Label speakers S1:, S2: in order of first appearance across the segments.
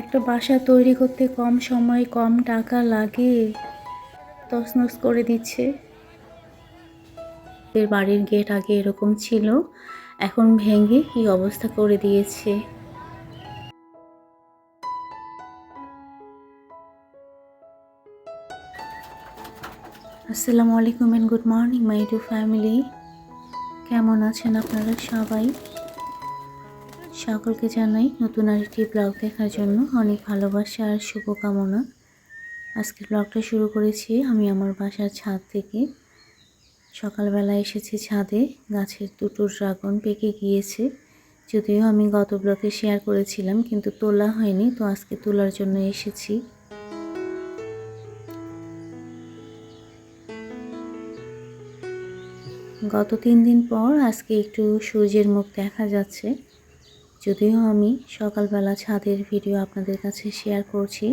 S1: একটা বাসা তৈরি করতে কম সময়, কম টাকা লাগে। তছনছ করে দিচ্ছে। এর বাড়ির গেট আগে এরকম ছিল, এখন ভেঙে কি অবস্থা করে দিয়েছে। আসসালামু আলাইকুম and good morning my to family কেমন আছেন আপনারা সবাই? সকলকে জানাই নতুন আরেকটি ব্লগ দেখার জন্য অনেক ভালোবাসা আর শুভকামনা। আজকে ব্লগটা শুরু করেছি আমি আমার বাসার ছাদ থেকে। সকালবেলা এসেছি ছাদে, গাছের দুটো ড্রাগন পেকে গিয়েছে। যদিও আমি গত ব্লকে শেয়ার করেছিলাম, কিন্তু তোলা হয়নি, তো আজকে তোলার জন্য এসেছি। গত তিন দিন পর আজকে একটু সূর্যের মুখ দেখা যাচ্ছে। যদিও আমি সকালবেলা ছাদের ভিডিও আপনাদের কাছে শেয়ার করছি।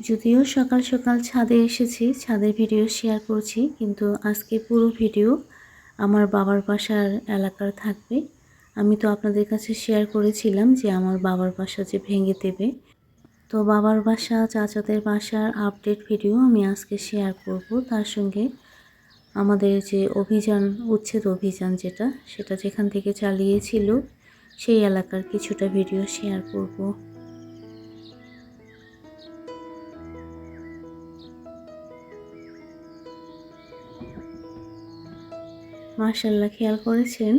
S1: যদিও সকাল সকাল ছাদে এসেছি, ছাদের ভিডিও শেয়ার করছি, কিন্তু আজকে পুরো ভিডিও আমার বাবার বাসার এলাকার থাকবে। আমি তো আপনাদের কাছে শেয়ার করেছিলাম যে আমার বাবার বাসা যে ভেঙে দেবে। তো বাবার বাসা, চাচাদের বাসার আপডেট ভিডিও আমি আজকে শেয়ার করব। তার সঙ্গে আমাদের যে অভিযান, উচ্ছেদ অভিযান যেটা, সেটা যেখান থেকে চালিয়েছিল, সেই এলাকার কিছুটা ভিডিও শেয়ার করব। মার্শাল্লাহ খেয়াল করেছেন?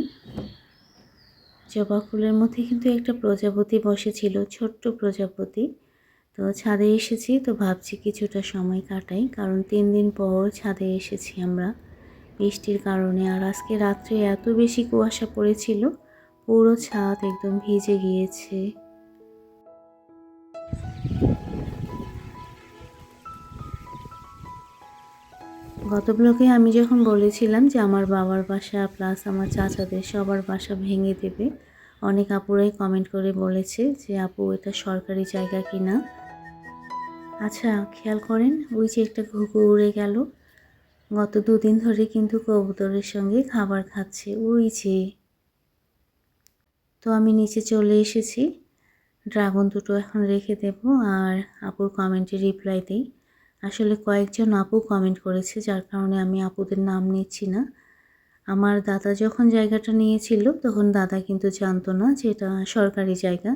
S1: জবা ফুলের মধ্যে কিন্তু একটা প্রজাপতি বসেছিল, ছোট্ট প্রজাপতি। তো ছাদে এসেছি, তো ভাবছি কিছুটা সময় কাটাই, কারণ তিন দিন পর ছাদে এসেছি আমরা। বৃষ্টির কারণে আর আজকে রাত্রে এত বেশি কুয়াশা পড়েছিল, পুরো ছাদ একদম ভিজে গিয়েছে। গত ব্লকে আমি যখন বলেছিলাম যে আমার বাবার বাসা প্লাস আমার চাচাদের সবার বাসা ভেঙে দেবে, অনেক আপুরাই কমেন্ট করে বলেছে যে, আপু, এটা সরকারি জায়গা কিনা? আচ্ছা খেয়াল করেন, ওই যে একটা ঘুঘু উড়ে গেল। গত দুদিন ধরে কিন্তু কবুতরের সঙ্গে খাবার খাচ্ছে, ওই যে। তো আমি নিচে চলে এসেছি। ড্রাগন দুটো এখন রেখে দেব, আর আপুর কমেন্টে রিপ্লাই দিই। আসলে কয়েকজন আপু কমেন্ট করেছে, যার কারণে আমি আপুদের নাম নিচ্ছি না। আমার দাদা যখন জায়গাটা নিয়েছিল, তখন দাদা কিন্তু জানতো না যে এটা সরকারি জায়গা।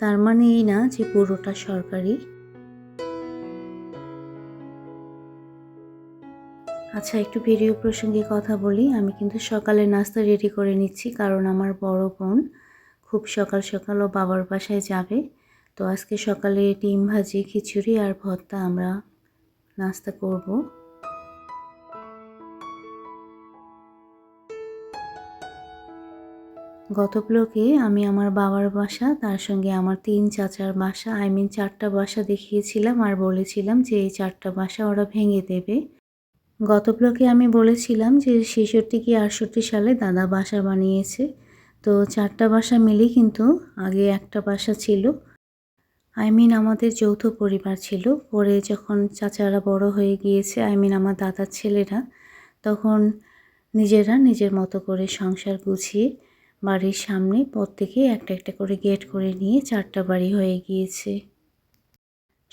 S1: তার মানে এই না যে পুরোটা সরকারি। আচ্ছা একটু ভিডিও প্রসঙ্গে কথা বলি। আমি কিন্তু সকালে নাস্তা রেডি করে নিচ্ছি, কারণ আমার বড় বোন খুব সকাল সকাল ও বাবার বাসায় যাবে। তো আজকে সকালে ডিম ভাজি, খিচুড়ি আর ভর্তা আমরা নাস্তা করব। গত ব্লকে আমি আমার বাবার বাসা, তার সঙ্গে আমার তিন চাচার বাসা আই মিন চারটা বাসা দেখিয়েছিলাম আর বলেছিলাম যে এই চারটা বাসা ওরা ভেঙে দেবে। গত ব্লকে আমি বলেছিলাম যে ছেষট্টি কি আটষট্টি সালে দাদা বাসা বানিয়েছে। তো চারটা বাসা মিলেই কিন্তু আগে একটা বাসা ছিল। আই মিন আমাদের যৌথ পরিবার ছিল। পরে যখন চাচারা বড় হয়ে গিয়েছে আই মিন আমার দাদার ছেলেরা, তখন নিজেরা নিজের মতো করে সংসার গুছিয়ে বাড়ির সামনে প্রত্যেকে একটা একটা করে গেট করে নিয়ে চারটা বাড়ি হয়ে গিয়েছে।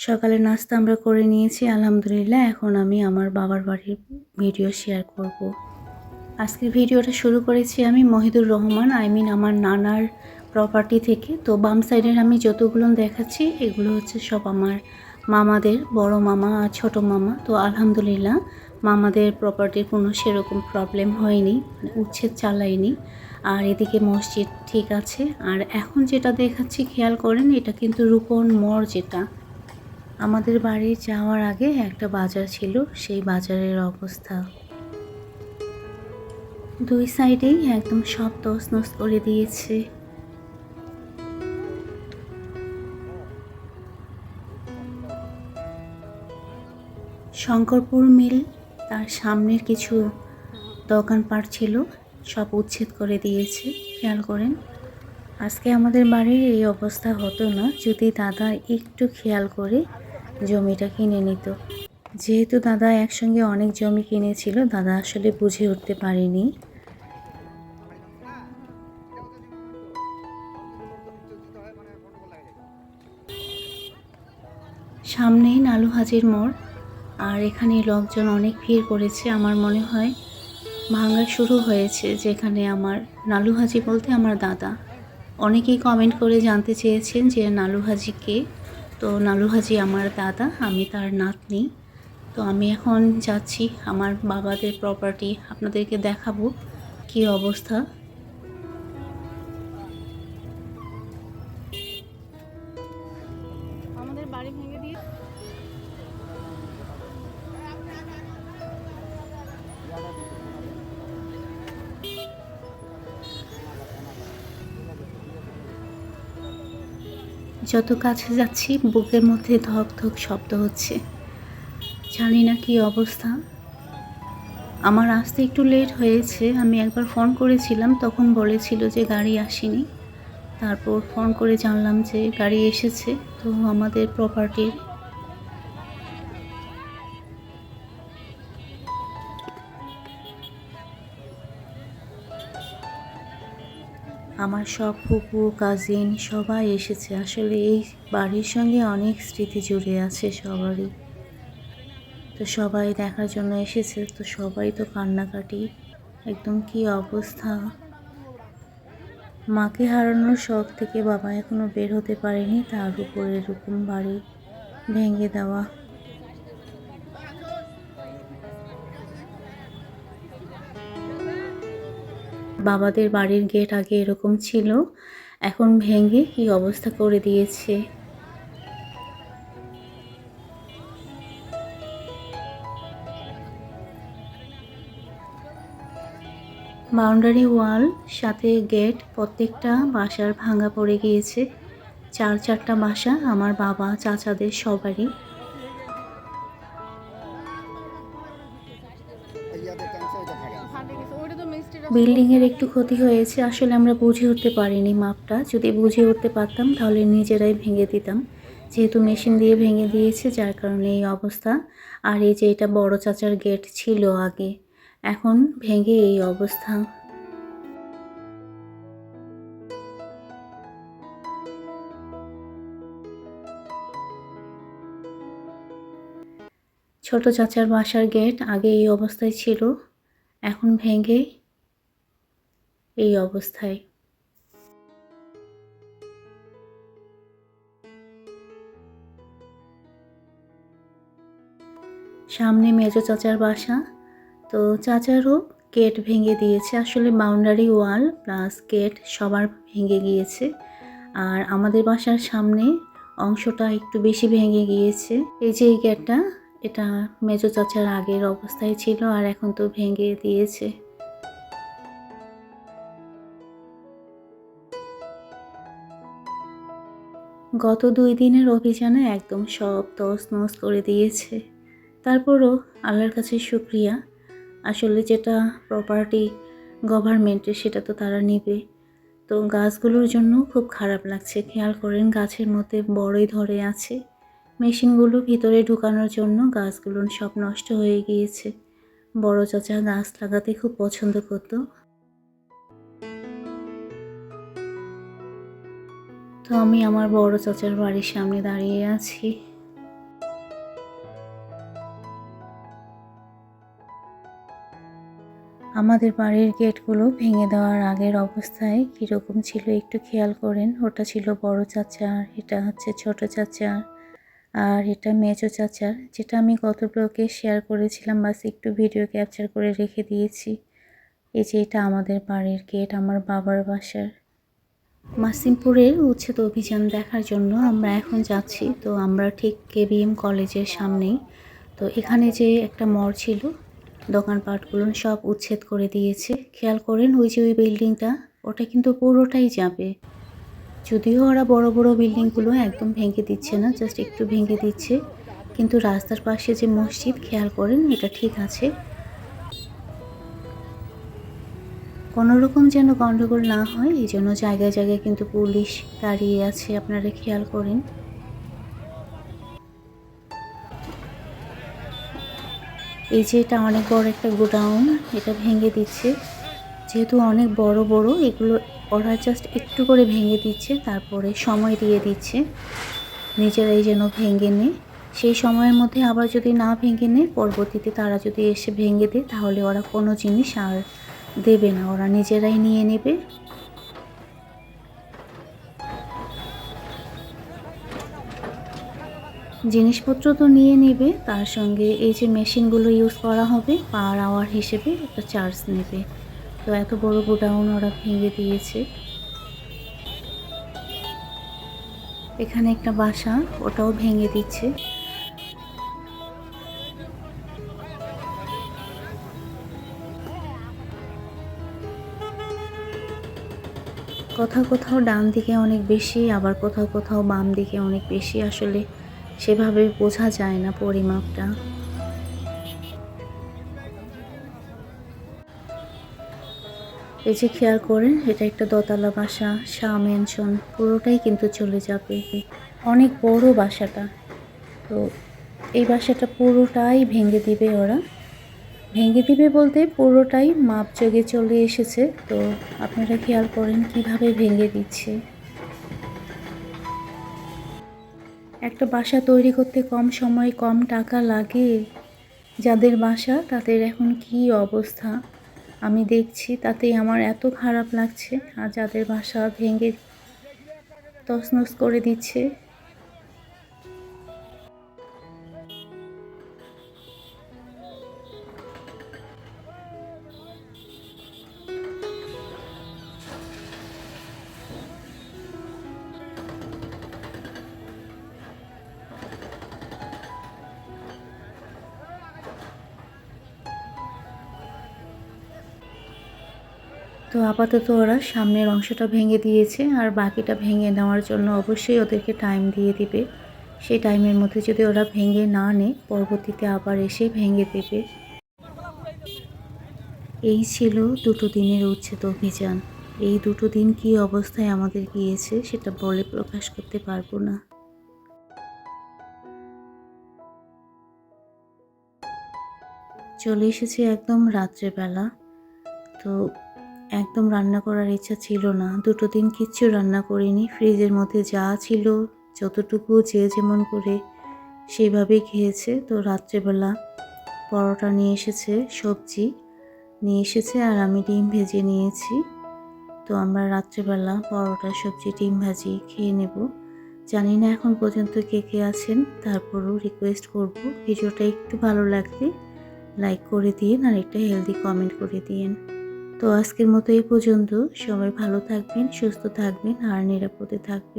S1: সকালে নাস্তা আমরা করে নিয়েছি, আলহামদুলিল্লাহ। এখন আমি আমার বাবার বাড়ির ভিডিও শেয়ার করব। আজকের ভিডিওটা শুরু করেছি আমি মহিদুর রহমান আই মিন আমার নানার প্রপার্টি থেকে। তো বাম সাইডের আমি যতগুলো দেখাচ্ছি, এগুলো হচ্ছে সব আমার মামাদের, বড় মামা আর ছোট মামা। তো আলহামদুলিল্লাহ, মামাদের প্রপার্টির কোনো সেরকম প্রবলেম হয়নি মানে উচ্ছেদ চালায়নি। আর এদিকে মসজিদ ঠিক আছে। আর এখন যেটা দেখাচ্ছি, খেয়াল করেন, এটা কিন্তু রূপন মর যেটা। আমাদের বাড়ি যাওয়ার আগে একটা বাজার ছিল, সেই বাজারের অবস্থা। দুই সাইডেই একদম সব তছনছ করে দিয়েছে। শঙ্করপুর মিল, তার সামনের কিছু দোকানপাট ছিল, সব উচ্ছেদ করে দিয়েছে, খেয়াল করেন। আজকে আমাদের বাড়ির এই অবস্থা হতো না, যদি দাদা একটু খেয়াল করে জমিটা কিনে নিত। যেহেতু দাদা একসঙ্গে অনেক জমি কিনেছিল, দাদা আসলে বুঝে উঠতে পারেনি। সামনেই নালু হাজির মোড়, আর এখানে লোকজন অনেক ভিড় করেছে। আমার মনে হয় ভাঙ্গা শুরু হয়েছে যেখানে আমার নালু হাজি বলতে আমার দাদা। অনেকেই কমেন্ট করে জানতে চেয়েছেন যে নালু তো নালু হাজি আমার দাদা, আমি তার নাতনি। তো আমি এখন যাচ্ছি আমার বাবাদের প্রপার্টি আপনাদেরকে দেখাবো কি অবস্থা। যত কাছে যাচ্ছি, বুকের মধ্যে ধক ধক শব্দ হচ্ছে। জানি না কি অবস্থা। আমার আসতে একটু লেট হয়েছে। আমি একবার ফোন করেছিলাম, তখন বলেছিল যে গাড়ি আসেনি। তারপর ফোন করে জানলাম যে গাড়ি এসেছে। তো আমাদের প্রপার্টির আমার সব ফুপু, কাজিন সবাই এসেছে। আসলে এই বাড়ির সঙ্গে অনেক স্মৃতি জুড়ে আছে সবারই। তো সবাই দেখার জন্য এসেছে, তো সবাই তো কান্নাকাটি। একদম কি অবস্থা? মাকে হারানোর শখ থেকে বাবা এখনও বের হতে পারেনি, তার উপর এরকম বাড়ি ভেঙে দেওয়া। বাবাদের বাড়ির গেট আগে এরকম ছিল। এখন ভেঙে কি অবস্থা করে দিয়েছে। বাউন্ডারি ওয়াল, সাথে গেট প্রত্যেকটা বাসার ভাঙা পড়ে গিয়েছে। চার চারটা বাসা আমার বাবা, চাচাদের সবারই। বিল্ডিংয়ের একটু ক্ষতি হয়েছে, আসলে আমরা বুঝে উঠতে পারিনি মাপটা। যদি বুঝে উঠতে পারতাম, তাহলে নিজেরাই ভেঙে দিতাম। যেহেতু মেশিন দিয়ে ভেঙে দিয়েছে, যার কারণে এই অবস্থা। আর এই যে এটা বড় চাচার গেট ছিল আগে, এখন ভেঙে এই অবস্থা। ছোট চাচার বাসার গেট আগে এই অবস্থায় ছিল, এখন ভেঙে এই অবস্থায়। সামনে মেজো চাচার বাসা। তো চাচারও গেট ভেঙে দিয়েছে। আসলে বাউন্ডারি ওয়াল প্লাস গেট সবার ভেঙে গিয়েছে। আর আমাদের বাসার সামনে অংশটা একটু বেশি ভেঙে গিয়েছে। এই যে এই গেটটা এটা মেজো চাচার আগের অবস্থায় ছিল আর এখন তো ভেঙে দিয়েছে। গত দুই দিনের অভিযানে একদম সব তস নস করে দিয়েছে। তারপরও আল্লাহর কাছে শুক্রিয়া। আসলে যেটা প্রপার্টি গভর্নমেন্টের সেটা তো তারা নেবে। তো গাছগুলোর জন্য খুব খারাপ লাগছে। খেয়াল করেন, গাছের মধ্যে বড়ই ধরে আছে। মেশিনগুলো ভিতরে ঢুকানোর জন্য গাছগুলো সব নষ্ট হয়ে গিয়েছে। বড় চাচা গাছ লাগাতে খুব পছন্দ করতো। তো আমি আমার বড় চাচার বাড়ির সামনে দাঁড়িয়ে আছি। আমাদের বাড়ির গেটগুলো ভেঙে দেওয়ার আগের অবস্থায় কীরকম ছিল একটু খেয়াল করেন। ওটা ছিল বড় চাচার, এটা হচ্ছে ছোট চাচার আর এটা মেজো চাচার। যেটা আমি গত ব্লগে শেয়ার করেছিলাম, বাস একটু ভিডিও ক্যাপচার করে রেখে দিয়েছি। এই যে এটা আমাদের বাড়ির গেট আমার বাবার বাসার। মাসিমপুরের উচ্ছেদ অভিযান দেখার জন্য আমরা এখন যাচ্ছি। তো আমরা ঠিক কেবিএম কলেজের সামনেই। তো এখানে যে একটা মর ছিল দোকানপাটগুলো সব উচ্ছেদ করে দিয়েছে। খেয়াল করেন ওই যে ওই বিল্ডিংটা, ওটা কিন্তু পুরোটাই যাবে। যদিও ওরা বড় বড় বিল্ডিংগুলো একদম ভেঙে দিচ্ছে না, জাস্ট একটু ভেঙে দিচ্ছে। কিন্তু রাস্তার পাশে যে মসজিদ, খেয়াল করেন এটা ঠিক আছে। কোনো রকম যেন গণ্ডগোল না হয়, এই জন্য জায়গায় জায়গায় কিন্তু পুলিশ দাঁড়িয়ে আছে, আপনারা খেয়াল করেন। এই যে এটা অনেক বড় একটা গোডাউন, এটা ভেঙে দিচ্ছে। যেহেতু অনেক বড় বড়, এগুলো ওরা জাস্ট একটু করে ভেঙে দিচ্ছে, তারপরে সময় দিয়ে দিচ্ছে। নিজেরাই যেন ভেঙে নে। সেই সময়ের মধ্যে আবার যদি না ভেঙে নেয় পরবর্তীতে তারা যদি এসে ভেঙে দেয়, তাহলে ওরা কোনো জিনিস আর দেবে না, ওরা নিজেরাই নিয়ে নেবে। জিনিসপত্র তো নিয়ে নেবে, তার সঙ্গে এই যে মেশিনগুলো ইউজ করা হবে পার আওয়ার হিসেবে একটা চার্জ নেবে। তো এত বড় গোডাউন ওরা ভেঙে দিয়েছে। এখানে একটা বাসা, ওটাও ভেঙে দিচ্ছে। কোথাও কোথাও ডান দিকে অনেক বেশি, আবার কোথাও কোথাও বাম দিকে অনেক বেশি। আসলে সেভাবে বোঝা যায় না পরিমাপটা। এই যে খেয়াল করেন এটা একটা দোতলা বাসা, শাহ মেনশন পুরোটাই কিন্তু চলে যাবে। অনেক বড় বাসাটা। তো এই বাসাটা পুরোটাই ভেঙে দিবে ওরা। ভেঙে দিবে বলতে পুরোটাই মাপ যোগে চলে এসেছে। তো আপনারা খেয়াল করেন কীভাবে ভেঙে দিচ্ছে। একটা বাসা তৈরি করতে কম সময়, কম টাকা লাগে। যাদের বাসা, তাদের এখন কি অবস্থা? আমি দেখছি, তাতে আমার এত খারাপ লাগছে। আর যাদের বাসা ভেঙে তছনছ করে দিচ্ছে। তো আপাতত ওরা সামনের অংশটা ভেঙে দিয়েছে আর বাকিটা ভেঙে নেওয়ার জন্য অবশ্যই ওদেরকে টাইম দিয়ে দিবে। সেই টাইমের মধ্যে যদি ওরা ভেঙে না নেয়, পরবর্তীতে আবার এসে ভেঙে দেবে। এই ছিল দুটো দিনের উচ্ছেদ অভিযান। এই দুটো দিন কী অবস্থায় আমাদের গিয়েছে সেটা বলে প্রকাশ করতে পারব না। চলে এসেছি একদম রাত্রেবেলা। তো একদম রান্না করার ইচ্ছা ছিল না। দুটো দিন কিচ্ছু রান্না করিনি। ফ্রিজের মধ্যে যা ছিল, যতটুকু যে যেমন করে সেইভাবেই খেয়েছে। তো রাত্রেবেলা পরোটা নিয়ে এসেছে, সবজি নিয়ে এসেছে আর আমি ডিম ভেজে নিয়েছি। তো আমরা রাত্রেবেলা পরোটা, সবজি, ডিম ভাজি খেয়ে নেব। জানি না এখন পর্যন্ত কে কে আছেন, তারপরও রিকোয়েস্ট করব। ভিডিওটা একটু ভালো লাগলে লাইক করে দিন আর একটা হেলদি কমেন্ট করে দিন তো আজকের মতো এই পর্যন্ত। সবাই ভালো থাকবেন সুস্থ থাকবেন আর নিরাপদে থাকবেন।